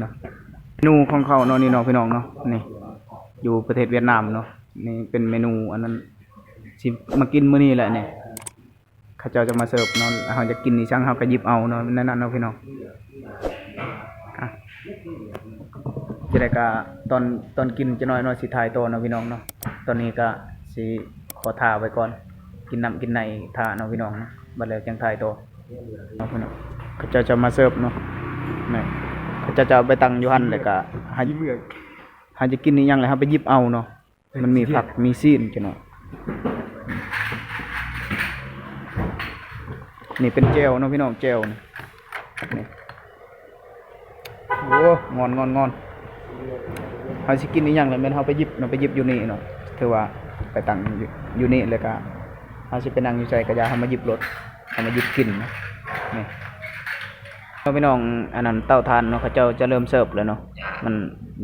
เนาะเมนูของเขาเนาะนี่เนาะพี่น้องเนาะนี่อยู่ประเทศเวียดนามเนาะนี่เป็นเมนูอันนั้นสิมากินมื้อนี้แหละเนี่ยเขาเจ้าจะมาเสิร์ฟเนาะเฮาจะกินนี่ช่างเฮาก็หยิบเอาเนาะนั่นน่ะเนาะพี่น้องอะจะได้ก็ตอนตอนกินจะน้อยเนาะสิถ่ายต่อเนาะพี่น้องเนาะตอนนี้ก็สิขอทาไว้ก่อน กินน้ำกินในทาเนาะพี่น้องเนาะบัดแล้วจังถ่ายต่อเนาะพี่น้องเขาเจ้าจะมาเสิร์ฟเนาะนี่ เขาเจ้าจะเอาไปตั้งอยู่หั่นแล้วก็หายิ้มเหมือนหาจะกินนี่ยังเลยครับไปหยิบเอาเนาะมันมีผักมีซีนจังเนาะนี่เป็นเจลเนาะพี่น้องเจลนี่นี่โอ้งอนงอนงอนเฮาสิกินนี่ยังเลยแม่นเฮาไปหยิบเนาะไปหยิบอยู่นี่เนาะถือว่าไปตั้งอยู่อยู่นี่แล้วก็เฮาสิไปนั่งอยู่ใจกระยาเฮามาหยิบรถเฮามาหยิบกินเนาะนี่ เนาพี่น้องอันนั้นเต้าทานเนาะเขาเจ้าจะเริ่มเสิร์ฟแล้วเนาะมัน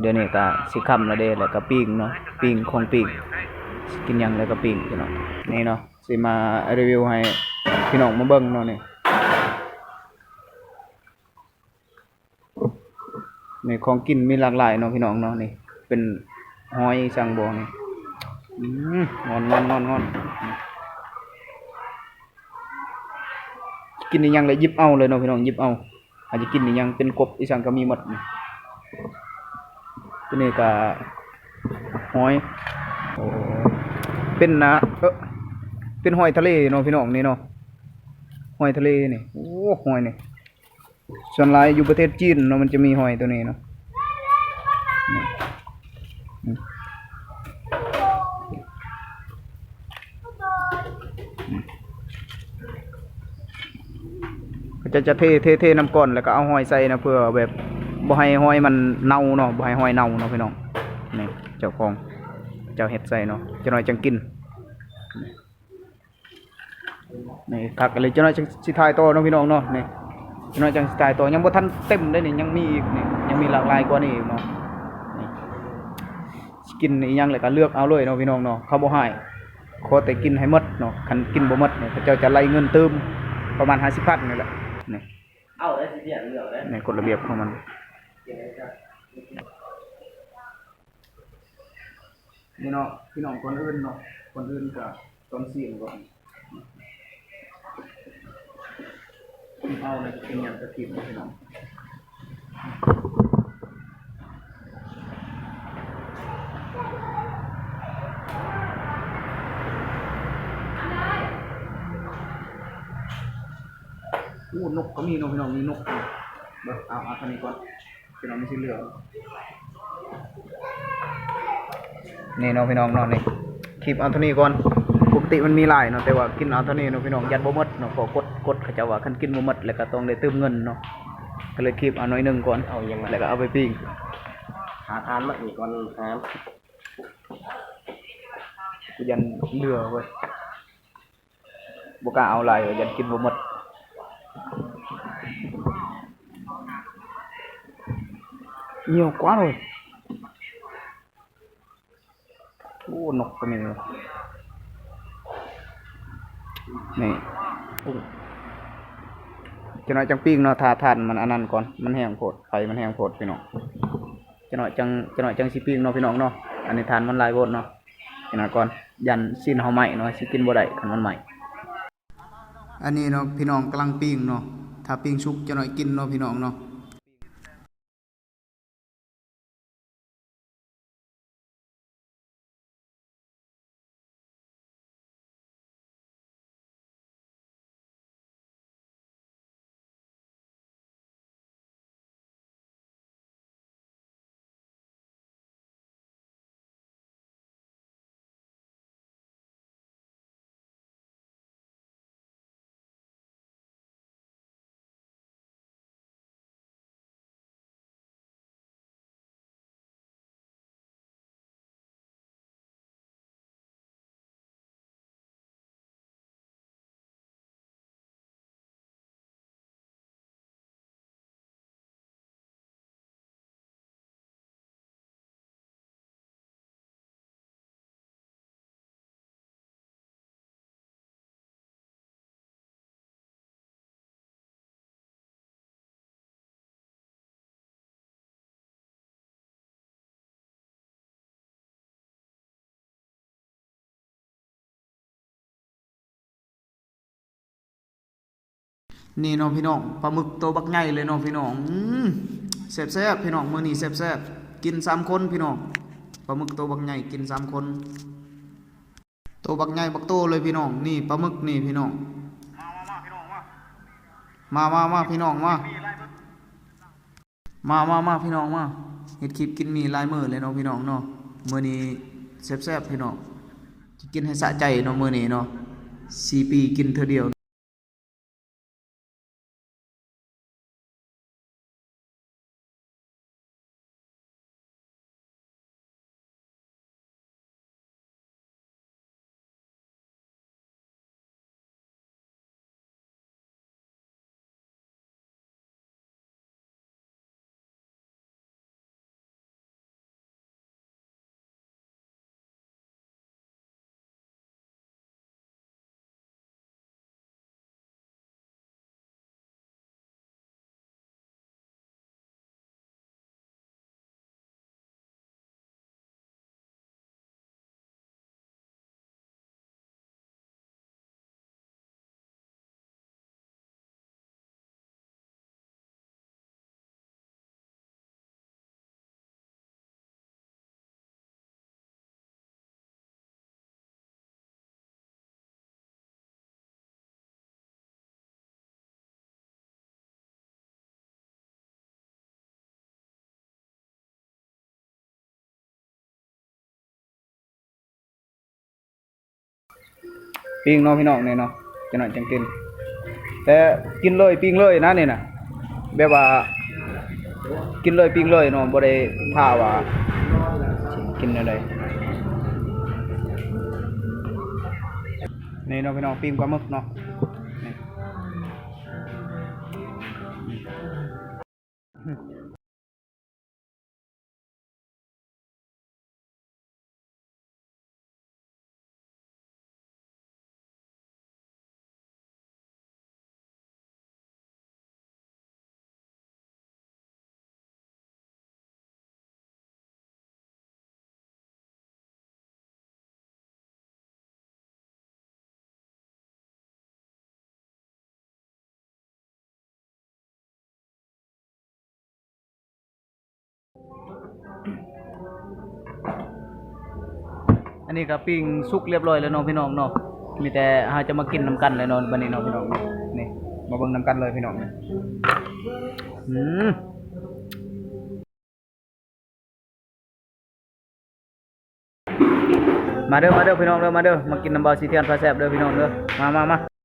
เดี๋ยวนี้ก็สิค่ำแล้วเด้แล้วก็ปิ้งเนาะปิ้งของปิ้งกินยังแล้วก็ปิ้งพี่น้องนี่เนาะสิมารีวิวให้พี่น้องมาเบิ่งเนาะนี่นี่ของกินมีหลากหลายเนาะพี่น้องเนาะนี่ เป็นหอยสังบวนี่อืมงอนงอนงอนงอนกินยังเลยยิบเอาเลยเนาะพี่น้องยิบเอา อาจจะกินนี่ยังเป็นกบอีสังก็มีหมดตัวนี้ก็หอยเป็นนะเออเป็นหอยทะเลเนาะพี่น้องนี่เนาะหอยทะเลนี่โอ้หอยนี่ส่วนลายอยู่ประเทศจีนเนาะมันจะมีหอยตัวนี้เนาะนี่อืมอืมก็ จะจะเทเทเทน้ำก้อนแล้วก็เอาหอยใส่นะเพื่อแบบบ่ให้หอยมันเน่าเนาะบ่ให้หอยเน่าเนาะพี่น้องนี่เจ้าของเจ้าเฮ็ดใส่เนาะจะน้อยจังกินนี่คักเลยจะน้อยจังสิถ่ายต่อเนาะพี่น้องเนาะนี่จะน้อยจังสิถ่ายต่อยังบ่ทันเต็มเลยนี่ยังมีอีกนี่ยังมีหลากหลายกว่านี้อีกเนาะกินอีหยังเลยก็เลือกเอาเลยเนาะพี่น้องเนาะเขาบ่ให้ขอแต่กินให้หมดเนาะคันกินบ่หมดเนี่ยเขาเจ้าจะไล่เงินเติมประมาณ50,000นี่แหละ นี่เอาได้สิเดียวเหลือได้ในกฎระเบียบของมันนี่เนาะพี่น้องคนอื่นเนาะคนอื่นก็ต้องเสี่ยงก่อนเอาเลยเป็นอย่างกระถิ่นพี่น้อง โอ้นกก็มีเนาะพี่น้องมีนกอยู่เบิ่งเอาเอาทางนี้ก่อนพี่น้องไม่ใช่เหลืองนี่เนาะพี่น้องเนาะนี่คลิปเอาเท่านี้ก่อนปกติมันมีหลายเนาะแต่ว่ากินเอาเท่านี้เนาะพี่น้องยันบ่หมดเนาะขอกดกดเขาเจะว่าคันกินบ่หมดแล้วก็ต้องได้เติมเงินเนาะก็เลยคลิปเอาน้อยหนึงก่อนเอายังไงแล้วก็เอาไปปิ้งหาทานมาอีกวันหากูยันเหลือเว้ยบ่กล้าเอาหลายเว้ยยันกินบ่หมด เหี่ยวกว่าเลยโอ้นกก็มีเลยนี่โอ้จะหน่อยจังปิ้งเนาะทาทานมันอันนั้นก่อนมันแห้งโพดไฟมันแห้งโพดพี่น้องจะหน่อยจังจะหน่อยจังสิปิ้งเนาะพี่น้องเนาะอันนี้ทานมันหลายโพดเนาะจะหน่อยก่อนยันสิ้นเฮาใหม่เนาะสิกินบ่ได้คันมันใหม่อันนี้เนาะพี่น้องกำลังปิ้งเนาะถ้าปิ้งชุกจะหน่อยกินเนาะพี่น้องเนาะ นี่น้องพี่น้องปลาหมึกโตบักใหญ่เลยน้องพี่น้องอืมแซ่บๆพี่น้องมือนี้แซ่บๆกินสามคนพี่น้องปลาหมึกโตบักใหญ่กินสามคนโตบักใหญ่บักโตเลยพี่น้องนี่ปลาหมึกนี่พี่น้องมามามาพี่น้องมามามามาพี่น้องมาเฮ็ดคลิปกินมีลายมือเลยเนาะพี่น้องเนาะมือนี้แซ่บๆพี่น้องกินให้สะใจเนาะมือนี้เนาะสี่ปีกินเทื่อเดียว ปิ้งเนาะพี่น้องเนี่ยเนาะจังหน่อยจังกิน แต่กินเลยปิ้งเลยนะนี่ยนะแบบว่า กินเลยปิ้งเลยเนาะบ่ได้ท่าว่ากินอะไรนี่เนาะพี่น้องปิ้งปลาหมึกเนาะนี่ อันนี้ก็ปิ้งสุกเรียบร้อยแล้วเนาะพี่น้องเนาะมีแต่เฮาจะมากินน้ำกันเลยเนาะบัดนี้เนาะพี่น้องนี่มาเบิ่งน้ำกันเลยพี่น้องนี่อืมมาเด้อมาเด้อพี่น้องเด้อมาเด้อมากินน้ำเบาสีเทียนพาแซ่บเด้อพี่น้องเด้อมามามา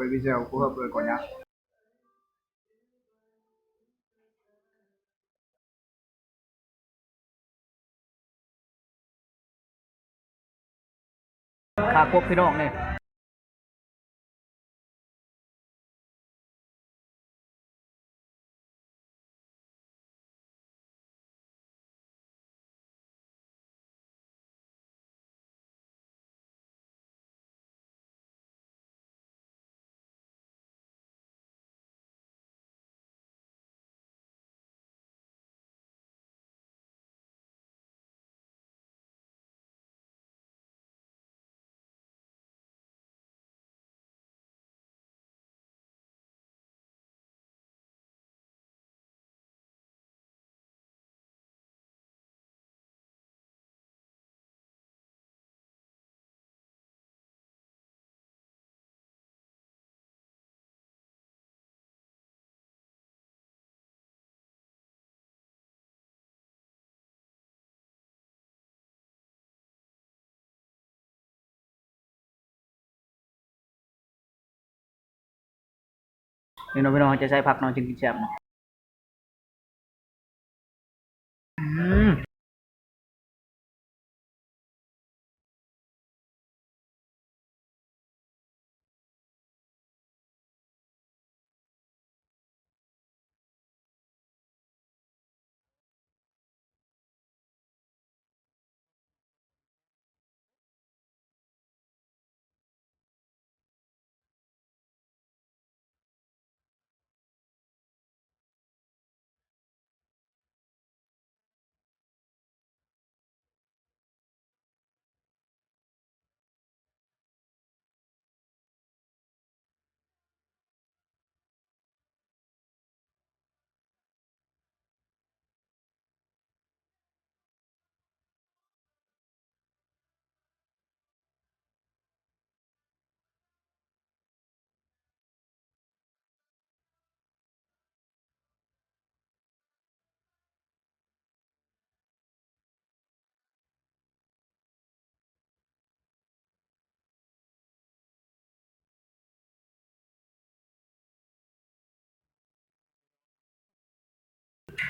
quay video phù hợp rồi cả nhà ขาครบ พี่น้องเนี่ย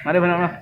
มาเด้อพี่น้องเนาะ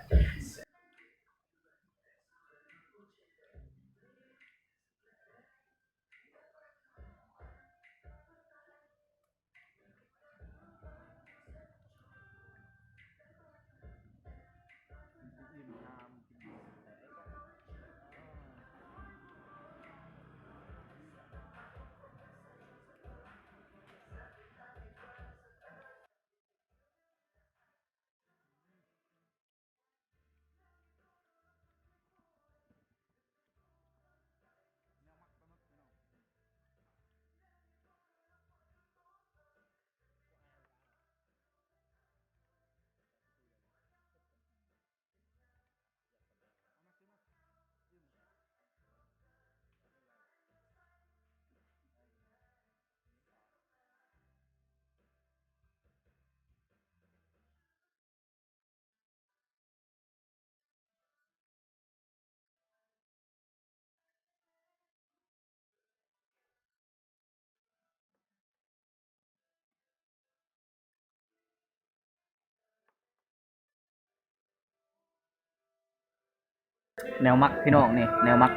แนวมักพี่น้องนี่แนวมัก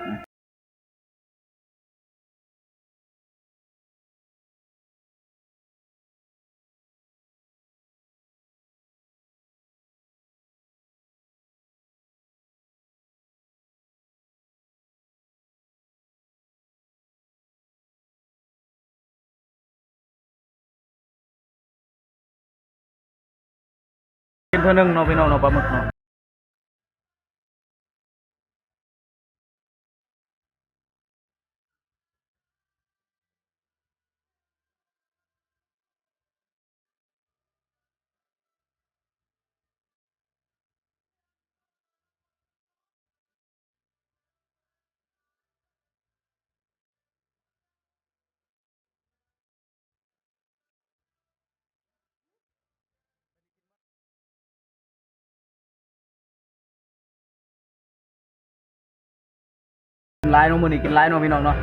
กินเท่านึงเนาะพี่น้องเนาะปลาหมึกเนาะ กินไลน์น้องมือนี่กินไลน์น้องพี่น้องเนาะ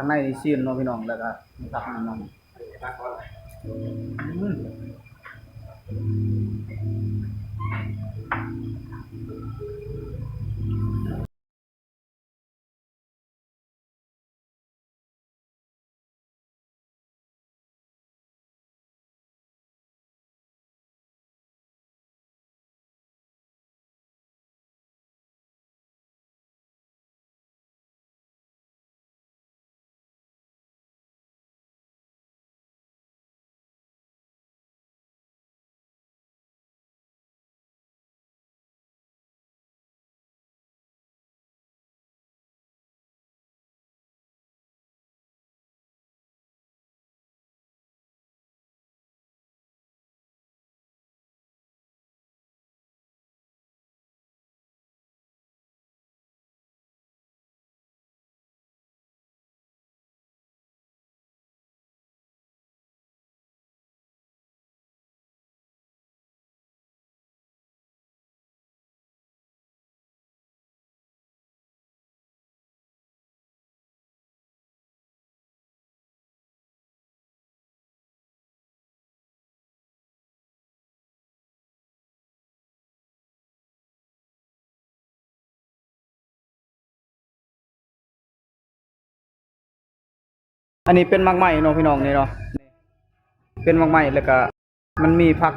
ข้างในนี่ซีนเนาะพี่น้องแล้วก็มีผักน้ำมันอืม อันนี้เป็นมักใหม่เนาะพี่น้องนี่เนาะเป็นมักใหม่แล้วก็มันมีผัก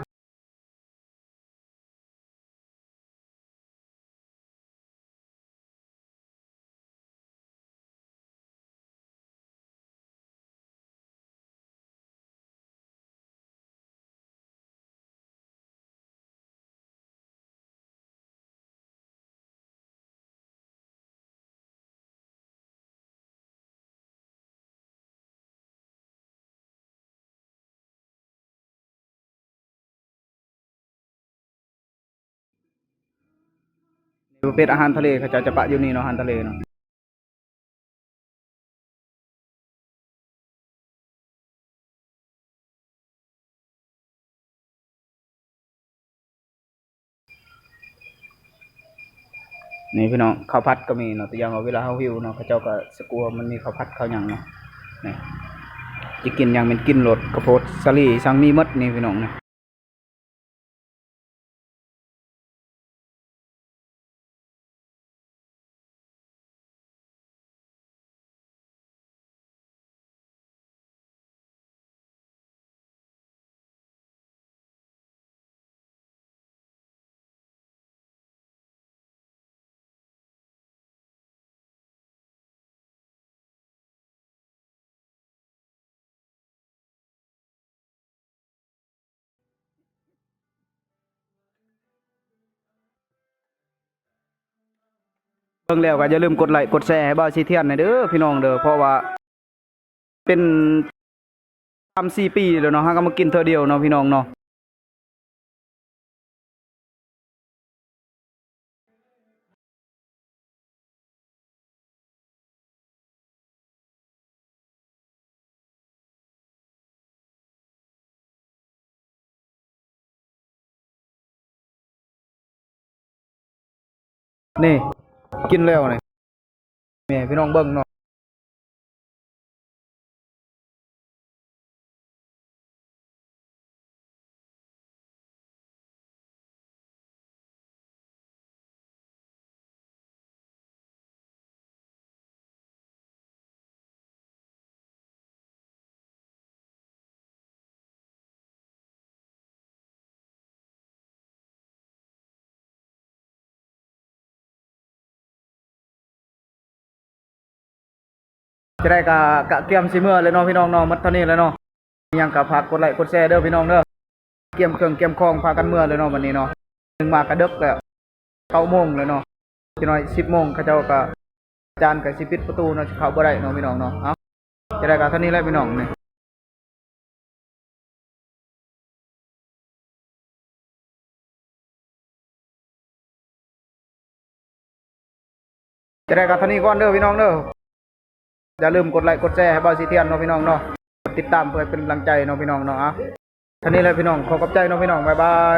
นี่เป็นอาหารทะเลเขาจะจะปะอยู่นี่เนาะอาหารทะเลเนาะนี่พี่น้องข้าวผัดก็มีเนาะแต่อยังว่าเวลาเฮาหิวเนาะเขาเจ้าก็สกลัวมันมีข้าวผัดข้าวหยังเนาะนี่จะกินหยังเป็นกินรสกระโพดสลีสังมีหมดนี่พี่น้องนะ บิ่งแล้วก็อย่าลืมกดไลค์กดแชร์ให้บ่าวชีเทียนหน่อยเด้อพี่น้องเด้อเพราะว่าเป็นสามสี่ปีแล้วเนาะฮะก็มากินเธอเดียวเนาะพี่น้องเนาะนี่ กินแล้วนี่แม่พี่น้องเบิ่งเนาะ จะได้กะกะเกียมสิเมื่อเลยเนาะพี่น้องเนาะหมดเท่านี้แล้วเนาะยังกะฝากกดไลค์กดแชร์เด้อพี่น้องเด้อเกียมเครื่องเกียมของพากันเมื่อเลยเนาะวันนี้เนาะถึงมากระดึกแล้วเก้าโมงเลยเนาะพี่น้อยสิบโมงเขาเจ้าก็อาจารย์ก็สิปิดประตูเนาะเข้าบ่ได้เนาะพี่น้องเนาะเอาจะได้กะเท่านี้แหละพี่น้องเนี่จะได้กะเท่านี้ก่อนเด้อพี่น้องเด้อ อย่าลืมกดไลค์กดแชร์ให้บ้าวสีเทียนเนาะพี่น้องเนาะกดติดตามเพื่อเป็นกำลังใจเนาะพี่น้องเนาะอะท่านี้แหละพี่น้องขอขอบใจเนาะพี่น้องบ๊ายบาย